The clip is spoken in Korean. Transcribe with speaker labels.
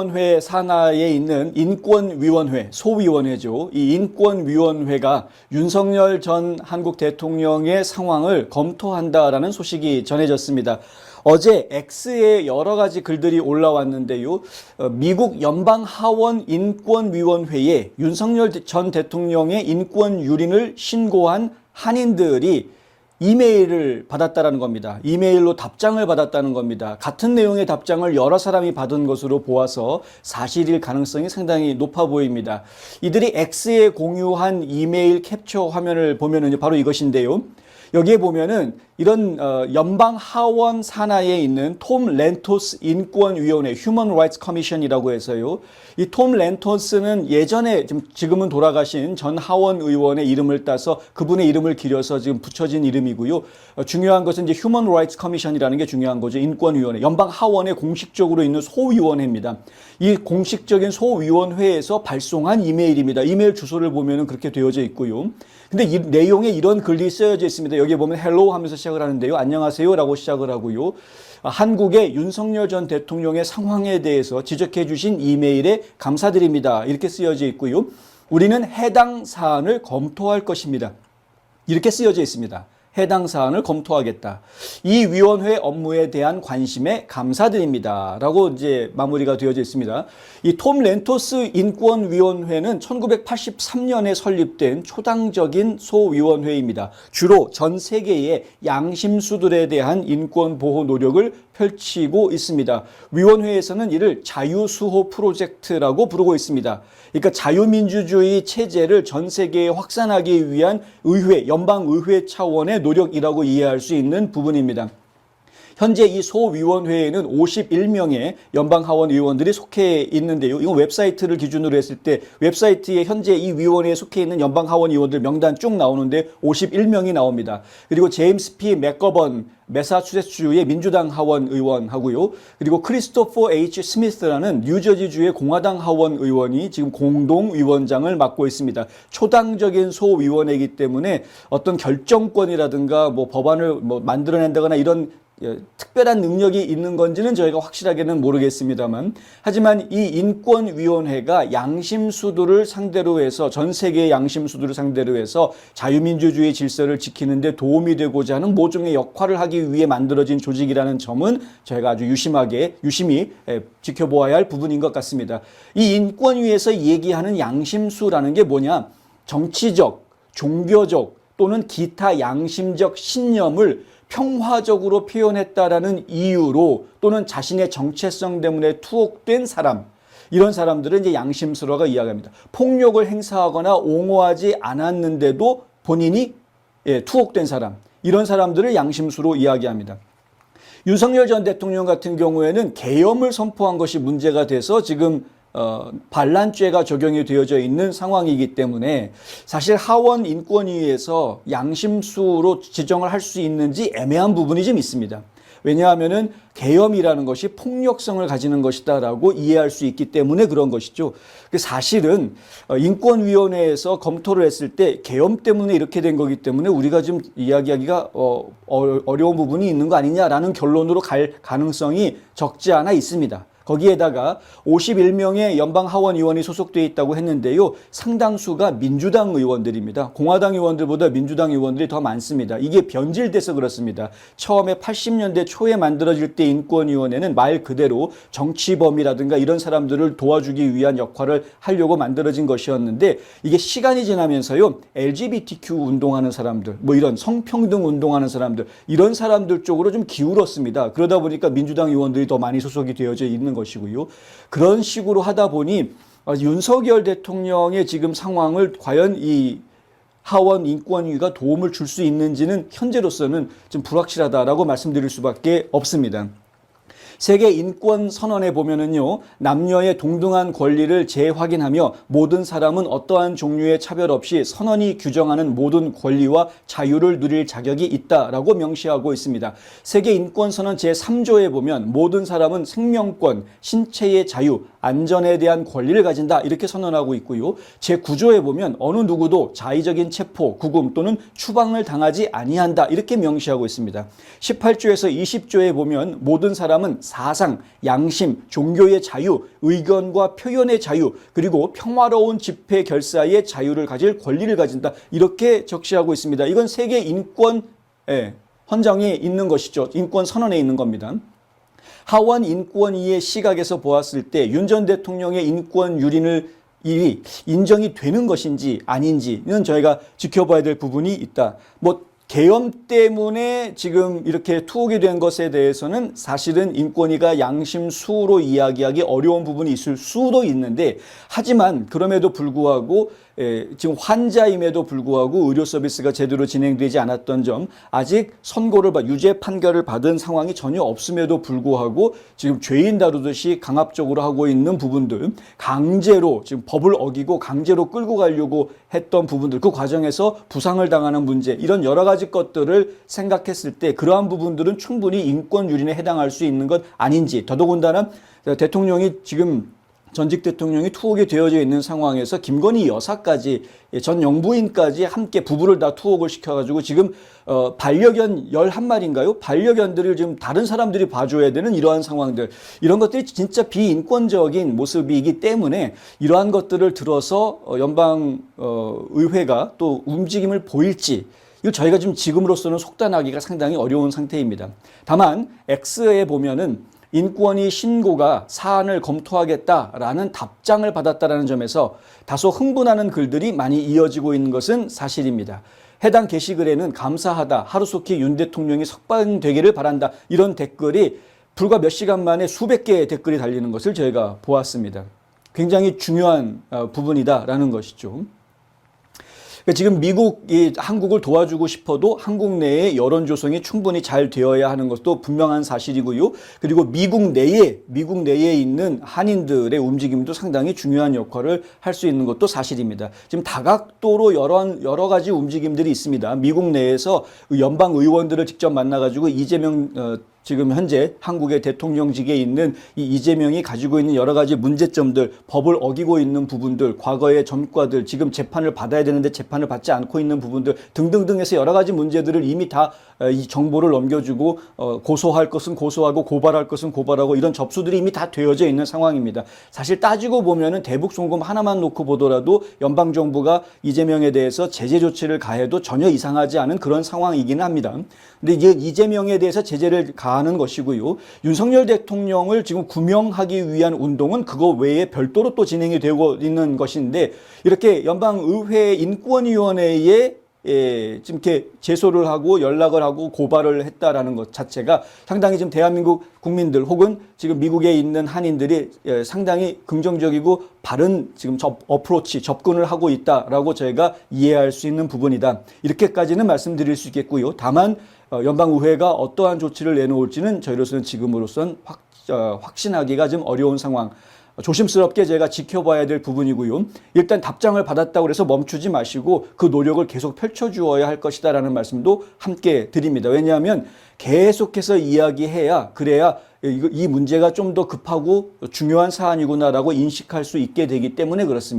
Speaker 1: 위원회 산하에 있는 인권위원회, 소위원회죠. 이 인권위원회가 윤석열 전 한국 대통령의 상황을 검토한다라는 소식이 전해졌습니다. 어제 X에 여러 가지 글들이 올라왔는데요. 어, 미국 연방 하원 인권위원회에 윤석열 전 대통령의 인권 유린을 신고한 한인들이 이메일을 받았다라는 겁니다. 이메일로 답장을 받았다는 겁니다. 같은 내용의 답장을 여러 사람이 받은 것으로 보아서 사실일 가능성이 상당히 높아 보입니다. 이들이 X에 공유한 이메일 캡처 화면을 보면은 바로 이것인데요. 여기에 보면은 이런 어, 연방 하원 산하에 있는 톰 렌토스 인권위원회 (Human Rights Commission이라고 해서요. 이 톰 렌토스는 예전에 지금 지금은 돌아가신 전 하원 의원의 이름을 따서 그분의 이름을 기려서 지금 붙여진 이름이고요. 어, 중요한 것은 이제 (Human Rights Commission이라는 게 중요한 거죠. 인권위원회 연방 하원에 공식적으로 있는 소위원회입니다. 이 공식적인 소위원회에서 발송한 이메일입니다. 이메일 주소를 보면은 그렇게 되어져 있고요. 근데 이 내용에 이런 글이 쓰여져 있습니다. 여기에 보면 헬로 하면서 시작 을 하는데요. 안녕하세요라고 시작을 하고요. 아, 한국의 윤석열 전 대통령의 상황에 대해서 지적해 주신 이메일에 감사드립니다. 이렇게 쓰여져 있고요. 우리는 해당 사안을 검토할 것입니다. 이렇게 쓰여져 있습니다. 해당 사안을 검토하겠다. 이 위원회 업무에 대한 관심에 감사드립니다. 라고 이제 마무리가 되어져 있습니다. 이 톰 렌토스 인권위원회는 1983년에 설립된 초당적인 소위원회입니다. 주로 전 세계의 양심수들에 대한 인권 보호 노력을 펼치고 있습니다. 위원회에서는 이를 자유수호 프로젝트라고 부르고 있습니다. 그러니까 자유민주주의 체제를 전 세계에 확산하기 위한 의회, 연방의회 차원의 노력이라고 이해할 수 있는 부분입니다. 현재 이 소위원회에는 51명의 연방 하원 의원들이 속해 있는데요. 이건 웹사이트를 기준으로 했을 때 웹사이트에 현재 이 위원회에 속해 있는 연방 하원 의원들 명단 쭉 나오는데 51명이 나옵니다. 그리고 제임스 P. 맥거번 매사추세츠주의 민주당 하원 의원하고요. 그리고 크리스토퍼 H. 스미스라는 뉴저지주의 공화당 하원 의원이 지금 공동 위원장을 맡고 있습니다. 초당적인 소위원회이기 때문에 어떤 결정권이라든가 뭐 법안을 뭐 만들어낸다거나 이런 예, 특별한 능력이 있는 건지는 저희가 확실하게는 모르겠습니다만 하지만 이 인권위원회가 양심수들을 상대로 해서 전 세계의 양심수들을 상대로 해서 자유민주주의 질서를 지키는데 도움이 되고자 하는 모종의 역할을 하기 위해 만들어진 조직이라는 점은 저희가 아주 유심하게 유심히 예, 지켜보아야 할 부분인 것 같습니다. 이 인권위에서 얘기하는 양심수라는 게 뭐냐? 정치적, 종교적 또는 기타 양심적 신념을 평화적으로 표현했다라는 이유로 또는 자신의 정체성 때문에 투옥된 사람 이런 사람들은 이제 양심스러가 이야기합니다. 폭력을 행사하거나 옹호하지 않았는데도 본인이 예, 투옥된 사람 이런 사람들을 양심수로 이야기합니다. 윤석열 전 대통령 같은 경우에는 계엄을 선포한 것이 문제가 돼서 지금 어, 반란죄가 적용이 되어져 있는 상황이기 때문에 사실 하원 인권위에서 양심수로 지정을 할 수 있는지 애매한 부분이 좀 있습니다. 왜냐하면은 계엄이라는 것이 폭력성을 가지는 것이다라고 이해할 수 있기 때문에 그런 것이죠. 그 사실은 어, 인권위원회에서 검토를 했을 때 계엄 때문에 이렇게 된 거기 때문에 우리가 좀 이야기하기가 어, 어려운 부분이 있는 거 아니냐라는 결론으로 갈 가능성이 적지 않아 있습니다. 거기에다가 51명의 연방 하원 의원이 소속되어 있다고 했는데요. 상당수가 민주당 의원들입니다. 공화당 의원들보다 민주당 의원들이 더 많습니다. 이게 변질돼서 그렇습니다. 처음에 80년대 초에 만들어질 때 인권위원회는 말 그대로 정치범이라든가 이런 사람들을 도와주기 위한 역할을 하려고 만들어진 것이었는데 이게 시간이 지나면서요. LGBTQ 운동하는 사람들, 뭐 이런 성평등 운동하는 사람들, 이런 사람들 쪽으로 좀 기울었습니다. 그러다 보니까 민주당 의원들이 더 많이 소속이 되어져 있는 것이고요. 그런 식으로 하다 보니 어, 윤석열 대통령의 지금 상황을 과연 이 하원 인권위가 도움을 줄 수 있는지는 현재로서는 좀 불확실하다라고 말씀드릴 수밖에 없습니다. 세계 인권 선언에 보면은요, 남녀의 동등한 권리를 재확인하며 모든 사람은 어떠한 종류의 차별 없이 선언이 규정하는 모든 권리와 자유를 누릴 자격이 있다라고 명시하고 있습니다. 세계 인권 선언 제3조에 보면 모든 사람은 생명권, 신체의 자유, 안전에 대한 권리를 가진다 이렇게 선언하고 있고요. 제9조에 보면 어느 누구도 자의적인 체포, 구금 또는 추방을 당하지 아니한다 이렇게 명시하고 있습니다. 18조에서 20조에 보면 모든 사람은 사상, 양심, 종교의 자유, 의견과 표현의 자유, 그리고 평화로운 집회 결사의 자유를 가질 권리를 가진다. 이렇게 적시하고 있습니다. 이건 세계 인권 예, 헌장에 있는 것이죠. 인권 선언에 있는 겁니다. 하원 인권위의 시각에서 보았을 때 윤 전 대통령의 인권 유린을 이 인정이 되는 것인지 아닌지는 저희가 지켜봐야 될 부분이 있다. 뭐 계엄 때문에 지금 이렇게 투옥이 된 것에 대해서는 사실은 인권위가 양심수로 이야기하기 어려운 부분이 있을 수도 있는데 하지만 그럼에도 불구하고 에, 지금 환자임에도 불구하고 의료 서비스가 제대로 진행되지 않았던 점 아직 선고를 받 유죄 판결을 받은 상황이 전혀 없음에도 불구하고 지금 죄인 다루듯이 강압적으로 하고 있는 부분들 강제로 지금 법을 어기고 강제로 끌고 가려고 했던 부분들 그 과정에서 부상을 당하는 문제 이런 여러 가지 것들을 생각했을 때 그러한 부분들은 충분히 인권 유린에 해당할 수 있는 것 아닌지 더더군다나 대통령이 지금 전직 대통령이 투옥이 되어져 있는 상황에서 김건희 여사까지 예, 전 영부인까지 함께 부부를 다 투옥을 시켜가지고 지금 어, 반려견 11마리인가요? 반려견들을 지금 다른 사람들이 봐줘야 되는 이러한 상황들 이런 것들이 진짜 비인권적인 모습이기 때문에 이러한 것들을 들어서 어, 연방 어, 의회가 또 움직임을 보일지 이거 저희가 지금 지금으로서는 속단하기가 상당히 어려운 상태입니다. 다만 X에 보면은 인권위 신고가 사안을 검토하겠다라는 답장을 받았다라는 점에서 다소 흥분하는 글들이 많이 이어지고 있는 것은 사실입니다. 해당 게시글에는 감사하다, 하루속히 윤 대통령이 석방되기를 바란다 이런 댓글이 불과 몇 시간 만에 수백 개의 댓글이 달리는 것을 저희가 보았습니다. 굉장히 중요한 어, 부분이다라는 것이죠. 그러니까 지금 미국이 한국을 도와주고 싶어도 한국 내에 여론 조성이 충분히 잘 되어야 하는 것도 분명한 사실이고요. 그리고 미국 내에 미국 내에 있는 한인들의 움직임도 상당히 중요한 역할을 할 수 있는 것도 사실입니다. 지금 다각도로 여러 여러 가지 움직임들이 있습니다. 미국 내에서 연방 의원들을 직접 만나 가지고 이재명 어, 지금 현재 한국의 대통령직에 있는 이 이재명이 가지고 있는 여러 가지 문제점들, 법을 어기고 있는 부분들, 과거의 전과들, 지금 재판을 받아야 되는데 재판을 받지 않고 있는 부분들 등등등해서 여러 가지 문제들을 이미 다 이 정보를 넘겨주고 어, 고소할 것은 고소하고 고발할 것은 고발하고 이런 접수들이 이미 다 되어져 있는 상황입니다. 사실 따지고 보면은 대북 송금 하나만 놓고 보더라도 연방 정부가 이재명에 대해서 제재 조치를 가해도 전혀 이상하지 않은 그런 상황이기는 합니다. 근데 이재명에 대해서 제재를 가 하는 것이고요. 윤석열 대통령을 지금 구명하기 위한 운동은 그거 외에 별도로 또 진행이 되고 있는 것인데 이렇게 연방 의회 인권위원회에 예, 지금 이렇게 제소를 하고 연락을 하고 고발을 했다라는 것 자체가 상당히 지금 대한민국 국민들 혹은 지금 미국에 있는 한인들이 예, 상당히 긍정적이고 바른 지금 접, 어프로치 접근을 하고 있다라고 저희가 이해할 수 있는 부분이다. 이렇게까지는 말씀드릴 수 있겠고요. 다만 어, 연방의회가 어떠한 조치를 내놓을지는 저희로서는 지금으로선 확, 어, 확신하기가 좀 어려운 상황. 조심스럽게 제가 지켜봐야 될 부분이고요. 일단 답장을 받았다고 해서 멈추지 마시고 그 노력을 계속 펼쳐주어야 할 것이다라는 말씀도 함께 드립니다. 왜냐하면 계속해서 이야기해야 그래야 이 문제가 좀 더 급하고 중요한 사안이구나라고 인식할 수 있게 되기 때문에 그렇습니다.